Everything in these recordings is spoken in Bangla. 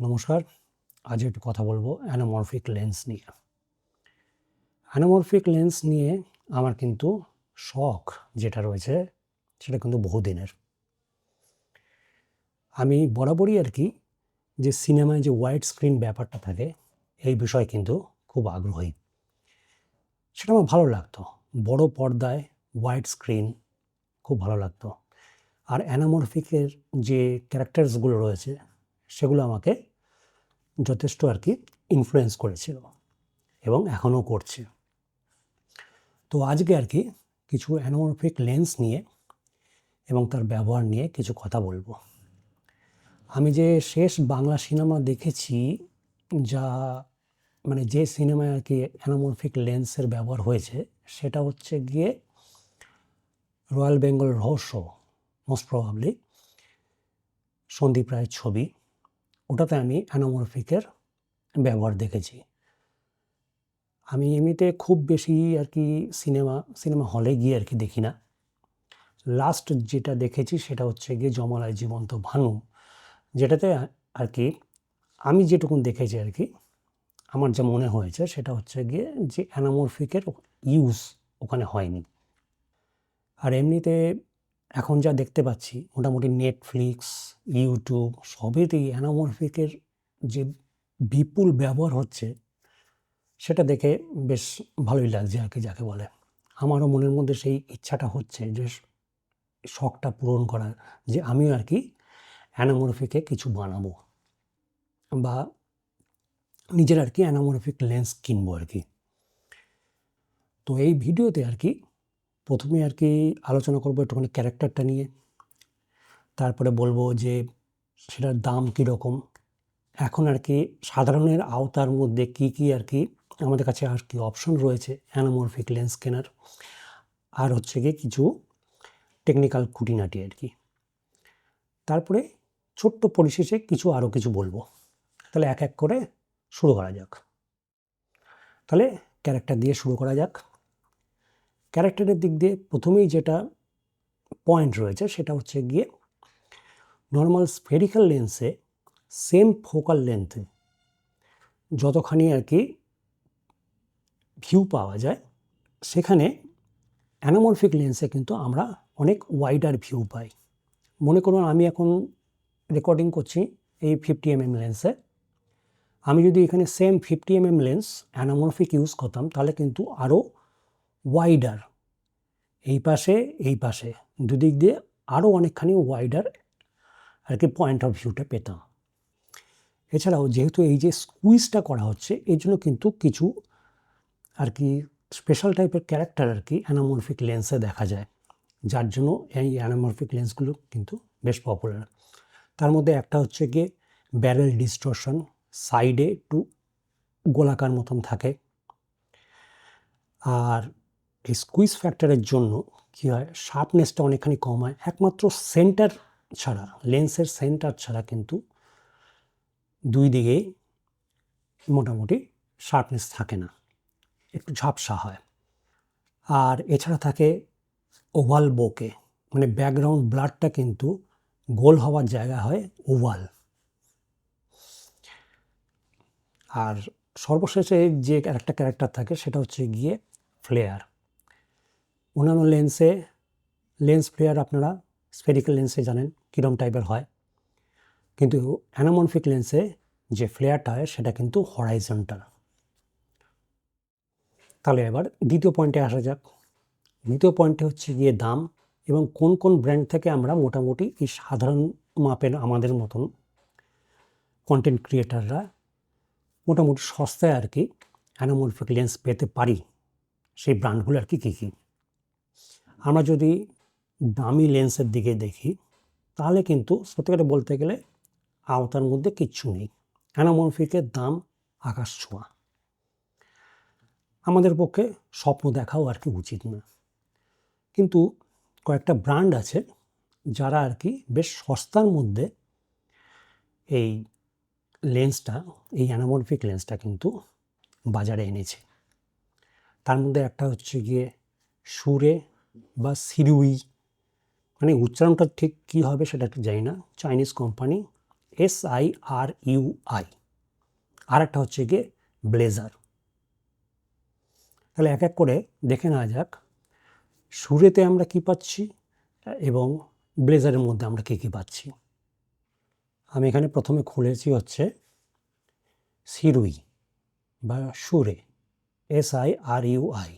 নমস্কার। আজ একটু কথা বলব অ্যানামরফিক লেন্স নিয়ে। অ্যানামরফিক লেন্স নিয়ে আমার কিন্তু শখ যেটা রয়েছে, সেটা কিন্তু বহুদিনের। আমি বরাবরই আর কি যে সিনেমায় যে হোয়াইট স্ক্রিন ব্যাপারটা থাকে, এই বিষয়ে কিন্তু খুব আগ্রহী। সেটা আমার ভালো লাগতো। বড় পর্দায় হোয়াইট স্ক্রিন খুব ভালো লাগতো। আর অ্যানামরফিকের যে ক্যারেক্টার্সগুলো রয়েছে সেগুলো আমাকে যথেষ্ট আর কি ইনফ্লুয়েন্স করেছিল এবং এখনও করছে। তো আজকে আর কি কিছু অ্যানোমরফিক লেন্স নিয়ে এবং তার ব্যবহার নিয়ে কিছু কথা বলব। আমি যে শেষ বাংলা সিনেমা দেখেছি, যা মানে যে সিনেমায় আর কি অ্যানোমরফিক লেন্সের ব্যবহার হয়েছে, সেটা হচ্ছে গিয়ে রয়্যাল বেঙ্গল রহস্য মোস্ট প্রবাবলি সন্দীপ রায়ের ছবি। ওটাতে আমি অ্যানোমরফিকের ব্যবহার দেখেছি। আমি এমনিতে খুব বেশি আর কি সিনেমা সিনেমা হলে গিয়ে আর কি দেখি না। লাস্ট যেটা দেখেছি সেটা হচ্ছে গিয়ে জমালয় জীবন্ত ভানু, যেটাতে আর কি আমি যেটুকুন দেখেছি আর কি, আমার যা মনে হয়েছে সেটা হচ্ছে গিয়ে যে অ্যানামরফিকের ইউজ ওখানে হয়নি। আর এমনিতে এখন যা দেখতে পাচ্ছি, মোটামুটি নেটফ্লিক্স ইউটিউব সবেতেই অ্যানামরফিকের যে বিপুল ব্যবহার হচ্ছে, সেটা দেখে বেশ ভালোই লাগছে আর কি যাকে বলে। আমারও মনের মধ্যে সেই ইচ্ছাটা হচ্ছে যে, শখটা পূরণ করার, যে আমিও আর কি অ্যানামরফিকে কিছু বানাবো। বা নিজের আর কি অ্যানামরফিক লেন্স কিনবো আর কি। তো এই ভিডিওতে আর কি প্রথমে আর কি আলোচনা করব একটুখানি ক্যারেক্টারটা নিয়ে। তারপরে বলব যে সেটার দাম কীরকম? এখন আর কি সাধারণের আওতার মধ্যে কি কি আর কি আমাদের কাছে আর কি অপশন রয়েছে অ্যানামরফিক লেন্স কেনার আর হচ্ছে গিয়ে কিছু টেকনিক্যাল খুঁটিনাটি আর কি। তারপরে ছোট্ট পরিশেষে কিছু আরও কিছু বলব। তাহলে এক এক করে শুরু করা যাক। তাহলে ক্যারেক্টার দিয়ে শুরু করা যাক। ক্যারেক্টারের দিক দিয়ে প্রথমেই যেটা পয়েন্ট রয়েছে সেটা হচ্ছে গিয়ে নর্মাল স্ফেরিক্যাল লেন্সে সেম ফোকাল লেন্থে যতখানি আর কি ভিউ পাওয়া যায়, সেখানে অ্যানামরফিক লেন্সে কিন্তু আমরা অনেক ওয়াইডার ভিউ পাই। মনে করুন আমি এখন রেকর্ডিং করছি এই ফিফটি এম এম লেন্সে আমি যদি এখানে same fifty M M lens anamorphic use করতাম, তাহলে কিন্তু আরও ওয়াইডার এই পাশে এই পাশে। দুদিক দিয়ে আরও অনেকখানি ওয়াইডার আর কি পয়েন্ট অফ ভিউটা পেতাম। এছাড়াও যেহেতু এই যে স্কুইজটা করা হচ্ছে এই জন্য কিন্তু কিছু আর কি স্পেশাল টাইপের ক্যারেক্টার আর কি অ্যানামরফিক লেন্সে দেখা যায়। যার জন্য এই অ্যানামরফিক লেন্সগুলো কিন্তু বেশ পপুলার তার মধ্যে একটা হচ্ছে গিয়ে ব্যারেল ডিস্ট্রশন সাইডে একটু গোলাকার মতন থাকে। আর এই স্কুইজ ফ্যাক্টরের জন্য কী হয়? শার্পনেসটা অনেকখানি কম হয়। একমাত্র সেন্টার ছাড়া লেন্সের সেন্টার ছাড়া কিন্তু দুই দিকেই মোটামুটি শার্পনেস থাকে না। একটু ঝাপসা হয়। আর এছাড়া থাকে ওভাল বোকে মানে ব্যাকগ্রাউন্ড ব্লাডটা কিন্তু গোল হওয়ার জায়গা হয় ওভাল আর সর্বশেষে যে একটা ক্যারেক্টার থাকে, সেটা হচ্ছে গিয়ে ফ্লেয়ার অন্যান্য লেন্সে লেন্স ফ্লেয়ার আপনারা স্পেরিক্যাল লেন্সে জানেন কীরম টাইপের হয়। কিন্তু অ্যানামনফিক লেন্সে যে ফ্লেয়ারটা হয় সেটা কিন্তু হরাইজন্টাল তাহলে এবার দ্বিতীয় পয়েন্টে আসা যাক। দ্বিতীয় পয়েন্টে হচ্ছে গিয়ে দাম এবং কোন কোন ব্র্যান্ড থেকে আমরা মোটামুটি এই সাধারণ মাপের আমাদের মতন কন্টেন্ট ক্রিয়েটাররা মোটামুটি সস্তায় আর কি অ্যানামরফিক লেন্স পেতে পারি। সেই ব্র্যান্ডগুলো আর কি কী কী? আমরা যদি দামি লেন্সের দিকে দেখি, তাহলে কিন্তু সত্যি সত্যিকারে বলতে গেলে আওতার মধ্যে কিচ্ছু নেই। অ্যানামরফিকের দাম আকাশ ছোঁয়া। আমাদের পক্ষে স্বপ্ন দেখাও আর কি উচিত না। কিন্তু কয়েকটা ব্র্যান্ড আছে যারা আর কি বেশ সস্তার মধ্যে এই লেন্সটা, এই অ্যানামরফিক লেন্সটা কিন্তু বাজারে এনেছে। তার মধ্যে একটা হচ্ছে গিয়ে সুরে বা সিরুই মানে উচ্চারণটা ঠিক কী হবে সেটা জানি না। Chinese company S I R U I R একটা হচ্ছে গিয়ে ব্লেজার। তাহলে এক এক করে দেখে নেওয়া যাক সুরেতে আমরা কি পাচ্ছি এবং ব্লেজারের মধ্যে আমরা কী কী পাচ্ছি। আমি এখানে প্রথমে খুলেছি হচ্ছে সিরুই বা সুরে S I R U I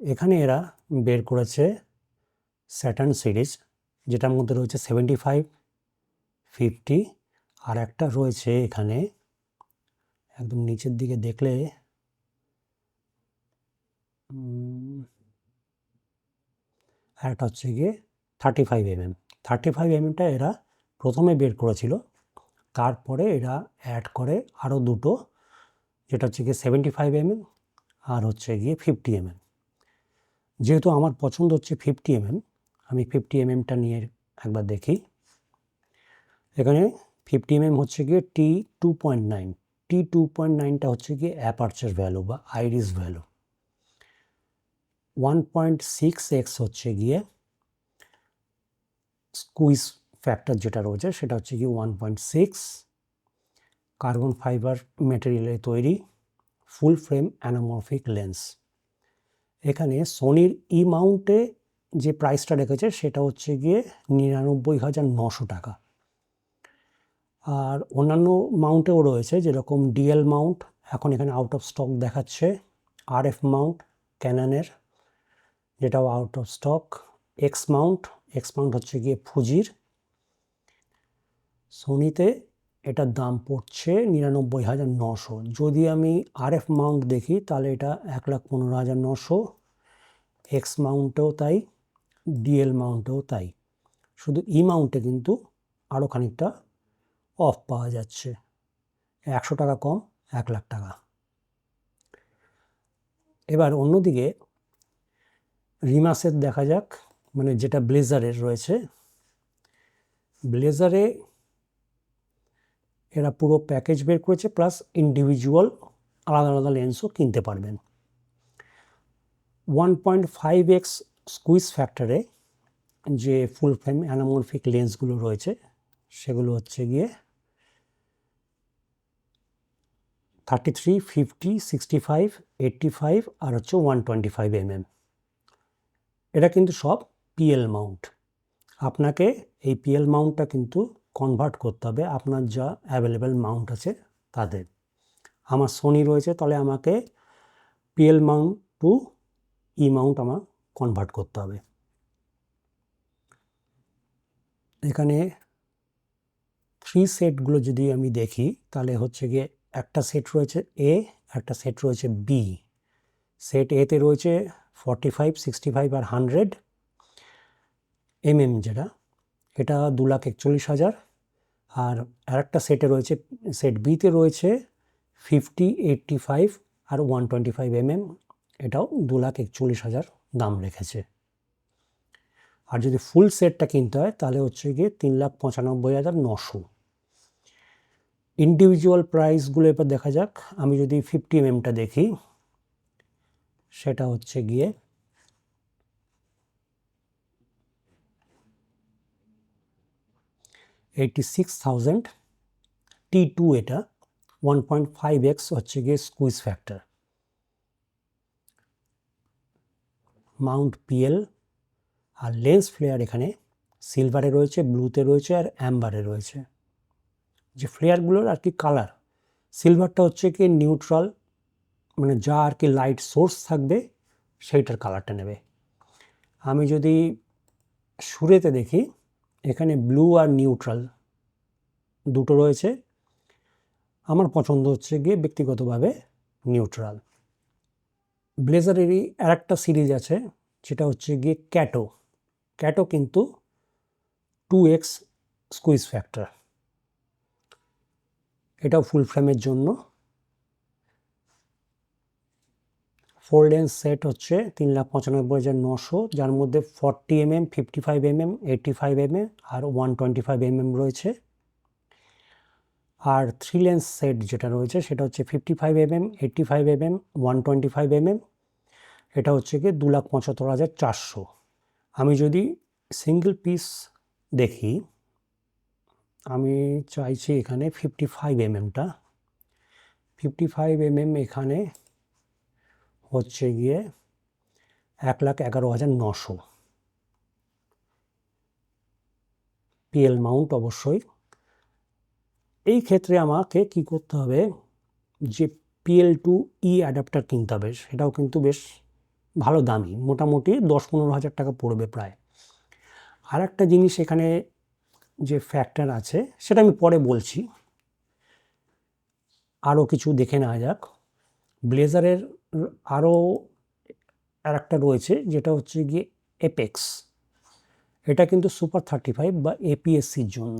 এখানে এরা বের করেছে স্যাটার্ন সিরিজ যেটার মধ্যে রয়েছে সেভেন্টি ফাইভ ফিফটি আর একটা রয়েছে এখানে একদম নিচের দিকে দেখলে আর একটা হচ্ছে গিয়ে thirty five MM thirty five এমএমটা এরা প্রথমে বের করেছিল, তারপরে এরা অ্যাড করে আরও দুটো, যেটা হচ্ছে গিয়ে সেভেন্টি ফাইভ এমএম আর হচ্ছে গিয়ে ফিফটি এমএম যেহেতু আমার পছন্দ হচ্ছে ফিফটি এমএম আমি ফিফটি এমএমটা নিয়ে একবার দেখি। এখানে ফিফটি এমএম হচ্ছে গিয়ে T two point nine T two point নাইনটা হচ্ছে গিয়ে অ্যাপারচার ভ্যালু বা iris value one point six X হচ্ছে গিয়ে স্কুইজ ফ্যাক্টর যেটা রয়েছে, সেটা হচ্ছে গিয়ে one point six carbon fibre মেটেরিয়ালে তৈরি ফুল ফ্রেম অ্যানামরফিক লেন্স এখানে সোনির ই মাউন্টে যে প্রাইসটা রেখেছে, সেটা হচ্ছে গিয়ে নিরানব্বই হাজার নশো টাকা। আর অন্যান্য মাউন্টেও রয়েছে, যেরকম ডিএল মাউন্ট এখন এখানে আউট অফ স্টক দেখাচ্ছে আর এফ মাউন্ট ক্যানানের যেটাও out of stock X mount X mount হচ্ছে গিয়ে ফুজির সোনিতে এটার দাম পড়ছে নিরানব্বই হাজার নশো। যদি আমি আর এফ মাউন্ট দেখি, তাহলে এটা এক লাখ পনেরো হাজার নশো। এক্স মাউন্টেও তাই, ডিএল মাউন্টেও তাই। শুধু ই মাউন্টে কিন্তু আরও খানিকটা অফ পাওয়া যাচ্ছে। একশো টাকা কম, এক লাখ টাকা। এবার অন্যদিকে রিমাসের দেখা যাক মানে যেটা ব্লেজারের রয়েছে। ব্লেজারে এরা পুরো প্যাকেজ বের করেছে প্লাস ইন্ডিভিজুয়াল আলাদা আলাদা লেন্সও কিনতে পারবেন। One point five X squeeze ফ্যাক্টরে যে ফুল ফ্রেম অ্যানামরফিক লেন্সগুলো রয়েছে, সেগুলো হচ্ছে গিয়ে thirty three fifty sixty five eighty five আর হচ্ছে ওয়ান টোয়েন্টি ফাইভ এমএম এটা কিন্তু সব পিএল মাউন্ট আপনাকে এই পিএল মাউন্টটা কিন্তু কনভার্ট করতে হবে, আপনার যা অ্যাভেলেবেল মাউন্ট আছে তাদের। আমার সোনি রয়েছে, তাহলে আমাকে PL mount to E mount আমার কনভার্ট করতে হবে। এখানে থ্রি সেটগুলো যদি আমি দেখি, তাহলে হচ্ছে গিয়ে একটা সেট রয়েছে এ একটা সেট রয়েছে বি সেট এতে রয়েছে ফর্টি ফাইভ সিক্সটি ফাইভ আর হান্ড্রেড এম এম যেটা, এটা দু লাখ একচল্লিশ হাজার। আর আরেকটা সেটে রয়েছে সেট বিতে রয়েছে ফিফটি এইট্টি ফাইভ আর ওয়ান টোয়েন্টি ফাইভ এমএম এটাও দু লাখ একচল্লিশ হাজার দাম রেখেছে। আর যদি ফুল সেটটা কিনতে হয়, তাহলে হচ্ছে গিয়ে তিন লাখ পঁচানব্বই হাজার নশো। ইন্ডিভিজুয়াল প্রাইসগুলো এবার দেখা যাক। আমি যদি ফিফটি এমএমটা দেখি, সেটা হচ্ছে গিয়ে eighty six thousand T two এটা ওয়ান পয়েন্ট ফাইভ এক্স হচ্ছে গিয়ে স্কুইজ ফ্যাক্টর মাউন্ট পিএল আর লেন্স ফ্লেয়ার এখানে সিলভারে রয়েছে ব্লুতে রয়েছে আর অ্যাম্বারে রয়েছে। যে ফ্লেয়ারগুলোর আর কি কালার সিলভারটা হচ্ছে কি নিউট্রাল মানে যা আর কি লাইট সোর্স থাকবে সেইটার কালারটা নেবে। আমি যদি সুরেতে দেখি এখানে ব্লু আর নিউট্রাল দুটো রয়েছে। আমার পছন্দ হচ্ছে গিয়ে ব্যক্তিগতভাবে নিউট্রাল ব্লেজারেরই আর একটা সিরিজ আছে, যেটা হচ্ছে গিয়ে ক্যাটো ক্যাটো কিন্তু টু এক্স স্কুইজ ফ্যাক্টর এটাও ফুল ফ্রেমের জন্য। ফোর লেন্স সেট হচ্ছে তিন লাখ পঁচানব্বই হাজার নশো, যার মধ্যে forty MM fifty five MM eighty five MM আর ওয়ান টোয়েন্টি ফাইভ এমএম রয়েছে। আর থ্রি লেন্স সেট যেটা রয়েছে সেটা হচ্ছে fifty five MM eighty five MM one twenty five MM এটা হচ্ছে কি দু লাখ পঁচাত্তর হাজার চারশো। আমি যদি সিঙ্গেল পিস দেখি, আমি চাইছি এখানে ফিফটি ফাইভ এমএমটা ফিফটি ফাইভ এমএম এখানে হচ্ছে গিয়ে এক লাখ এগারো হাজার নশো। পিএল মাউন্ট অবশ্যই। এই ক্ষেত্রে আমাকে কি করতে হবে? যে পিএল টু ই অ্যাডাপ্টার কিনতে হবে, সেটাও কিন্তু বেশ ভালো দামি, মোটামুটি দশ পনেরো হাজার টাকা পড়বে প্রায়। আর একটা জিনিস এখানে যে ফ্যাক্টর আছে, সেটা আমি পরে বলছি। আরও কিছু দেখে নেওয়া যাক। ব্লেজারের আরও আর একটা রয়েছে, যেটা হচ্ছে গিয়ে এপেক্স এটা কিন্তু সুপার থার্টি ফাইভ বা এপিএসসির জন্য।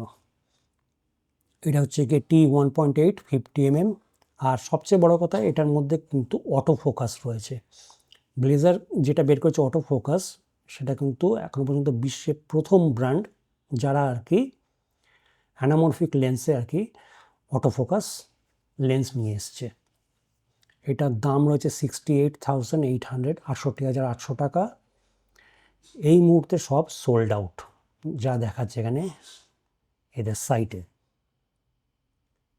এটা হচ্ছে গিয়ে T one point eight fifty MM আর সবচেয়ে বড় কথা, এটার মধ্যে কিন্তু অটো ফোকাস রয়েছে। ব্লেজার যেটা বের করেছে অটো ফোকাস সেটা কিন্তু এখনও পর্যন্ত বিশ্বের প্রথম ব্র্যান্ড যারা আর কি অ্যানামরফিক লেন্সে আর কি অটো ফোকাস লেন্স নিয়ে এসছে। এটার দাম রয়েছে sixty eight thousand eight hundred আটষট্টি হাজার আটশো টাকা। এই মুহূর্তে সব সোল্ড আউট যা দেখাচ্ছে এখানে এদের সাইটে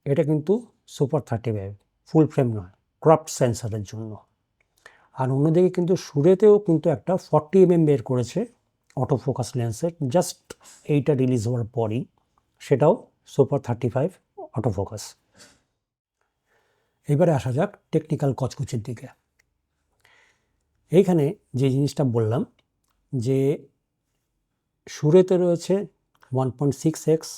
এটা কিন্তু super thirty five full frame নয় ক্রপড সেন্সারের জন্য। আর অন্যদিকে কিন্তু সুরেতেও কিন্তু একটা ফর্টি এমএম বের করেছে অটো ফোকাস লেন্সের জাস্ট এইটা রিলিজ হওয়ার পরই, সেটাও super thirty five auto focus এবারে আসা যাক টেকনিক্যাল কচকুচের দিকে। এইখানে যে জিনিসটা বললাম, যে সুরেতে রয়েছে ওয়ান পয়েন্ট সিক্স এক্স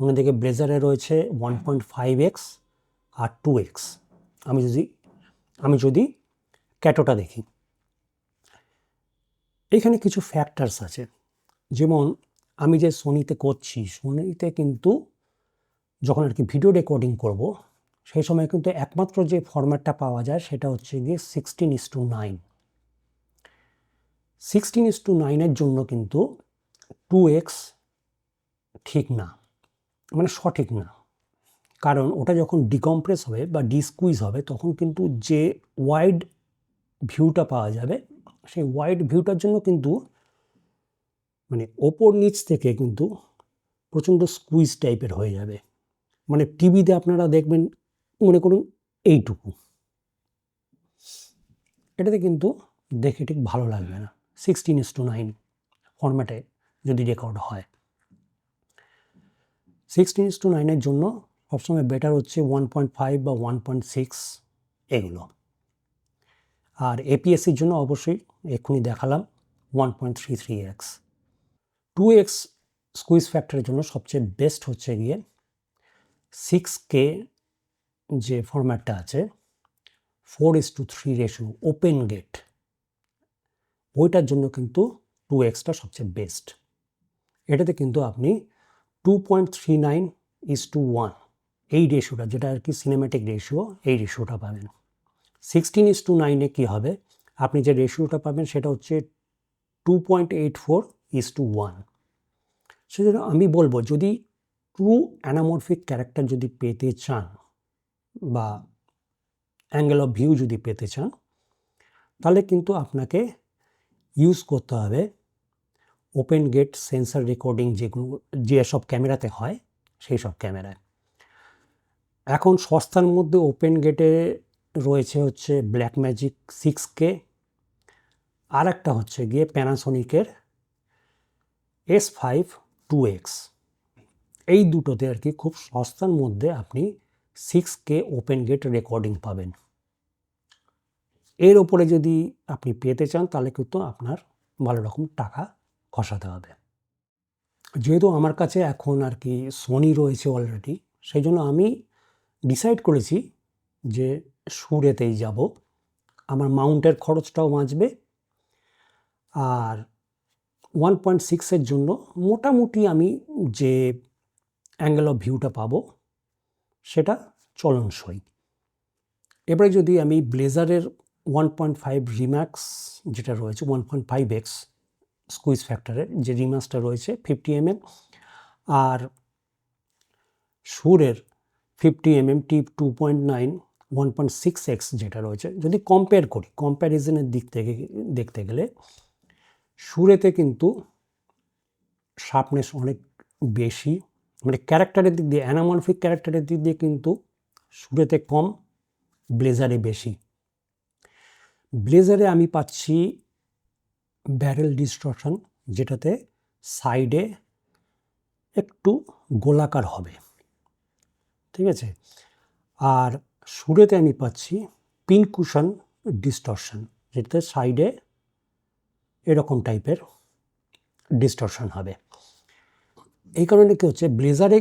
অন্যদিকে ব্লেজারে রয়েছে ওয়ান পয়েন্ট ফাইভ এক্স আর টু এক্স আমি যদি আমি যদি ক্যাটোটা দেখি। এখানে কিছু ফ্যাক্টরস আছে। যেমন, আমি যে সোনিতে করছি সোনিতে কিন্তু যখন আর কি ভিডিও রেকর্ডিং করব সেই সময় কিন্তু একমাত্র যে ফরম্যাটটা পাওয়া যায় সেটা হচ্ছে গিয়ে sixteen is to nine sixteen is to নাইনের জন্য কিন্তু টু এক্স ঠিক না মানে সঠিক না। কারণ ওটা যখন ডিকম্প্রেস হবে বা ডিসকুইজ হবে, তখন কিন্তু যে ওয়াইড ভিউটা পাওয়া যাবে, সেই ওয়াইড ভিউটার জন্য কিন্তু মানে ওপর নিচ থেকে কিন্তু প্রচণ্ড স্কুইজ টাইপের হয়ে যাবে। মানে টিভিতে আপনারা দেখবেন মনে করুন এইটুকু। এটাতে কিন্তু দেখে ঠিক ভালো লাগবে না। সিক্সটিন ইস টু নাইন ফর্ম্যাটে যদি রেকর্ড হয়। সিক্সটিন ইস টু নাইনের জন্য সবসময় বেটার হচ্ছে ওয়ান পয়েন্ট ফাইভ বা ওয়ান পয়েন্ট সিক্স এগুলো। আর এপিএসসির জন্য অবশ্যই এক্ষুনি দেখালাম one point three three X two X squeeze ফ্যাক্টরের জন্য সবচেয়ে বেস্ট হচ্ছে গিয়ে সিক্স কে যে ফরম্যাটটা আছে four is to three ratio open gate ওইটার জন্য কিন্তু টু এক্সটা সবচেয়ে বেস্ট এটাতে কিন্তু আপনি two point three nine is to one এই রেশিওটা যেটা আর কি সিনেম্যাটিক রেশিও এই রেশিওটা পাবেন। সিক্সটিন ইস টু নাইনে কী হবে? আপনি যে রেশিওটা পাবেন সেটা হচ্ছে two point eight four is to one সেজন্য আমি বলব, যদি ট্রু অ্যানামরফিক ক্যারেক্টার যদি পেতে চান বা অ্যাঙ্গেল অফ ভিউ যদি পেতে চান, তাহলে কিন্তু আপনাকে ইউজ করতে হবে ওপেন গেট সেন্সার রেকর্ডিং যেগুলো যেসব ক্যামেরাতে হয় সেই সব ক্যামেরায়। এখন সস্তার মধ্যে ওপেন গেটে রয়েছে হচ্ছে ব্ল্যাক ম্যাজিক সিক্স কে আর একটা হচ্ছে গিয়ে প্যানাসোনিকের এস ফাইভ টু এক্স এই দুটোতে আর কি খুব সস্তার মধ্যে আপনি six K open gate recording পাবেন। এর ওপরে যদি আপনি পেতে চান, তাহলে কিন্তু আপনার ভালো রকম টাকা খসাতে হবে। যেহেতু আমার কাছে এখন আর কি সোনি রয়েছে অলরেডি সেই জন্য আমি ডিসাইড করেছি যে সুরেতেই যাব। আমার মাউন্টের খরচটাও বাঁচবে। আর ওয়ান পয়েন্ট সিক্সের জন্য মোটামুটি আমি যে অ্যাঙ্গেল অফ ভিউটা পাবো সেটা চলনসই। এবারে যদি আমি ব্লেজারের ওয়ান পয়েন্ট ফাইভ রিম্যাক্স যেটা রয়েছে, one point five X squeeze ফ্যাক্টরের যে রিম্যাক্সটা রয়েছে ফিফটি এমএম আর সুরের fifty M M T two point nine, one point six X যেটা রয়েছে, যদি কম্পেয়ার করি, কম্প্যারিজনের দিক থেকে দেখতে গেলে সুরেতে কিন্তু শার্পনেস অনেক বেশি মানে ক্যারেক্টারের দিক দিয়ে অ্যানামরফিক ক্যারেক্টারের দিক দিয়ে কিন্তু সুরেতে কম, ব্লেজারে বেশি। ব্লেজারে আমি পাচ্ছি ব্যারেল ডিস্ট্রকশন যেটাতে সাইডে একটু গোলাকার হবে। ঠিক আছে? আর সুরেতে আমি পাচ্ছি পিনকুশন ডিস্টর্শন, যেটাতে সাইডে এরকম টাইপের ডিস্টর্শন হবে। এই কারণে কী হচ্ছে? ব্লেজারে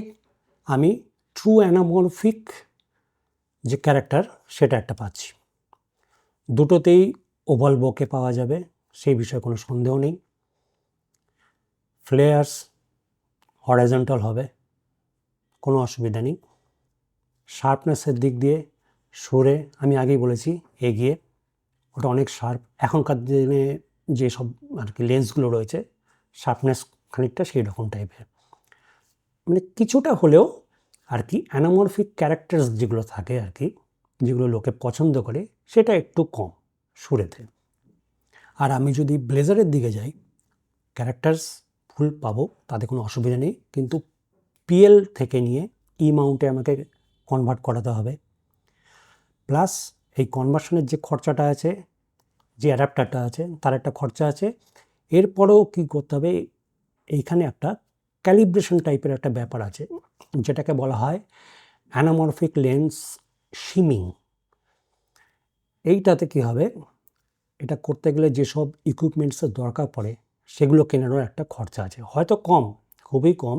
আমি ট্রু অ্যানামরফিক যে ক্যারেক্টার সেটা একটা পাচ্ছি। দুটোতেই ওভাল বকে পাওয়া যাবে, সেই বিষয়ে কোনো সন্দেহ নেই। ফ্লেয়ার্স হরাইজন্টাল হবে, কোনো অসুবিধা নেই। শার্পনেসের দিক দিয়ে সরে, আমি আগেই বলেছি, এগিয়ে। ওটা অনেক শার্প এখনকার দিনে যে সব আর কি লেন্সগুলো রয়েছে শার্পনেস খানিকটা সেই রকম টাইপের মানে কিছুটা হলেও আর কি অ্যানামরফিক ক্যারেক্টার্স যেগুলো থাকে আর কি, যেগুলো লোকে পছন্দ করে, সেটা একটু কম সুরেতে আর আমি যদি ব্লেজারের দিকে যাই ক্যারেক্টার্স ফুল পাবো, তাতে কোনো অসুবিধা নেই, কিন্তু পিএল থেকে নিয়ে ই মাউন্টে আমাকে কনভার্ট করাতে হবে। প্লাস এই কনভার্সনের যে খরচাটা আছে, যে অ্যাডাপ্টারটা আছে, তার একটা খরচা আছে। এরপরেও কী করতে হবে, এইখানে একটা ক্যালিব্রেশন টাইপের একটা ব্যাপার আছে, যেটাকে বলা হয় অ্যানামরফিক লেন্স শিমিং এইটাতে কী হবে? এটা করতে গেলে যেসব ইকুইপমেন্টসের দরকার পড়ে, সেগুলো কেনারও একটা খরচা আছে। হয়তো কম, খুবই কম,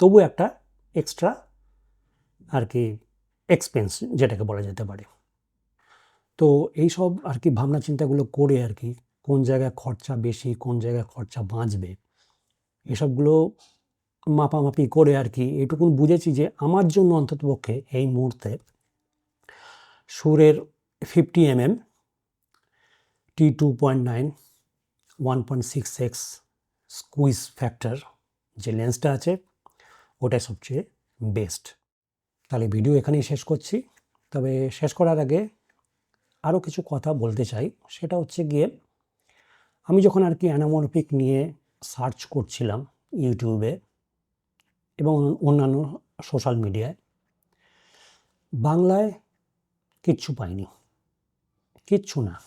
তবু একটা এক্সট্রা আর কি এক্সপেন্স যেটাকে বলা যেতে পারে। তো এই সব আর কি ভাবনা চিন্তাগুলো করে আর কি কোন জায়গায় খরচা বেশি, কোন জায়গায় খরচা বাঁচবে, এসবগুলো মাপামাপি করে আর কি এটুকুন বুঝেছি যে আমার জন্য অন্ততপক্ষে এই মুহূর্তে সুরের fifty M M T two point nine one point six X squeeze factor যে লেন্সটা আছে ওটাই সবচেয়ে বেস্ট তাহলে ভিডিও এখানেই শেষ করছি। তবে শেষ করার আগে আরও কিছু কথা বলতে চাই। সেটা হচ্ছে গিয়ে, আমি যখন আর কি অ্যানামরফিক নিয়ে সার্চ করছিলাম ইউটিউবে এবং অন্যান্য সোশ্যাল মিডিয়ায়। বাংলায় কিচ্ছু পাইনি। কিচ্ছু না।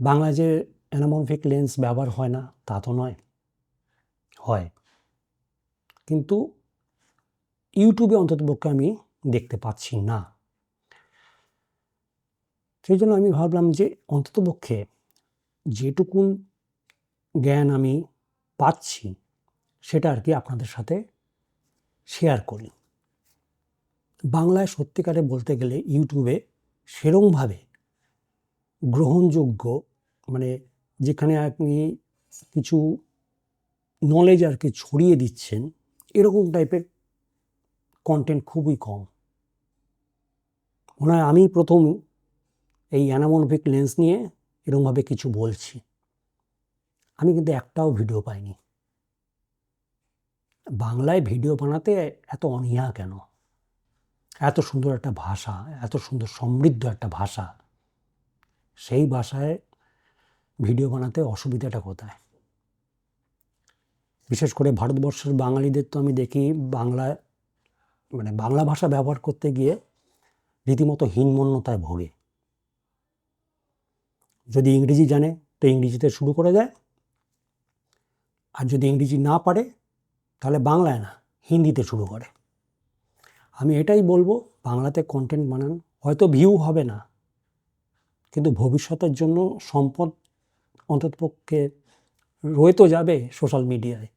বাংলায় যে অ্যানামরফিক লেন্স ব্যবহার হয় না, তা তো নয়। হয়। কিন্তু ইউটিউবে অন্ততপক্ষে আমি দেখতে পাচ্ছি না। সেই জন্য আমি ভাবলাম যে অন্ততপক্ষে যেটুকুন জ্ঞান আমি পাচ্ছি সেটা আর কি আপনাদের সাথে শেয়ার করি। বাংলায় সত্যিকারে বলতে গেলে ইউটিউবে সেরমভাবে গ্রহণযোগ্য মানে যেখানে আপনি কিছু নলেজ আর কি ছড়িয়ে দিচ্ছেন, এরকম টাইপের কন্টেন্ট খুবই কম। মনে হয় আমি প্রথম এই অ্যানামনভিক লেন্স নিয়ে এরকমভাবে কিছু বলছি। আমি কিন্তু একটাও ভিডিও পাইনি। বাংলায় ভিডিও বানাতে এত অনীহা কেন? এত সুন্দর একটা ভাষা, এত সুন্দর সমৃদ্ধ একটা ভাষা। সেই ভাষায় ভিডিও বানাতে অসুবিধাটা কোথায়? বিশেষ করে ভারতবর্ষের বাঙালিদের তো আমি দেখি বাংলায় মানে বাংলা ভাষা ব্যবহার করতে গিয়ে রীতিমতো হীনমন্যতায় ভোগে। যদি ইংরেজি জানে, তো ইংরেজিতে শুরু করে দেয়। আর যদি ইংরেজি না পারে তাহলে বাংলায় না, হিন্দিতে শুরু করে। আমি এটাই বলব, বাংলাতে কন্টেন্ট বানান, হয়তো ভিউ হবে না, কিন্তু ভবিষ্যতের জন্য সম্পদ অন্ততপক্ষে রয়ে তো যাবে সোশ্যাল মিডিয়ায়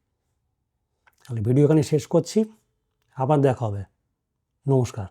তাহলে ভিডিও এখানে শেষ করছি, আবার দেখা হবে। নমস্কার।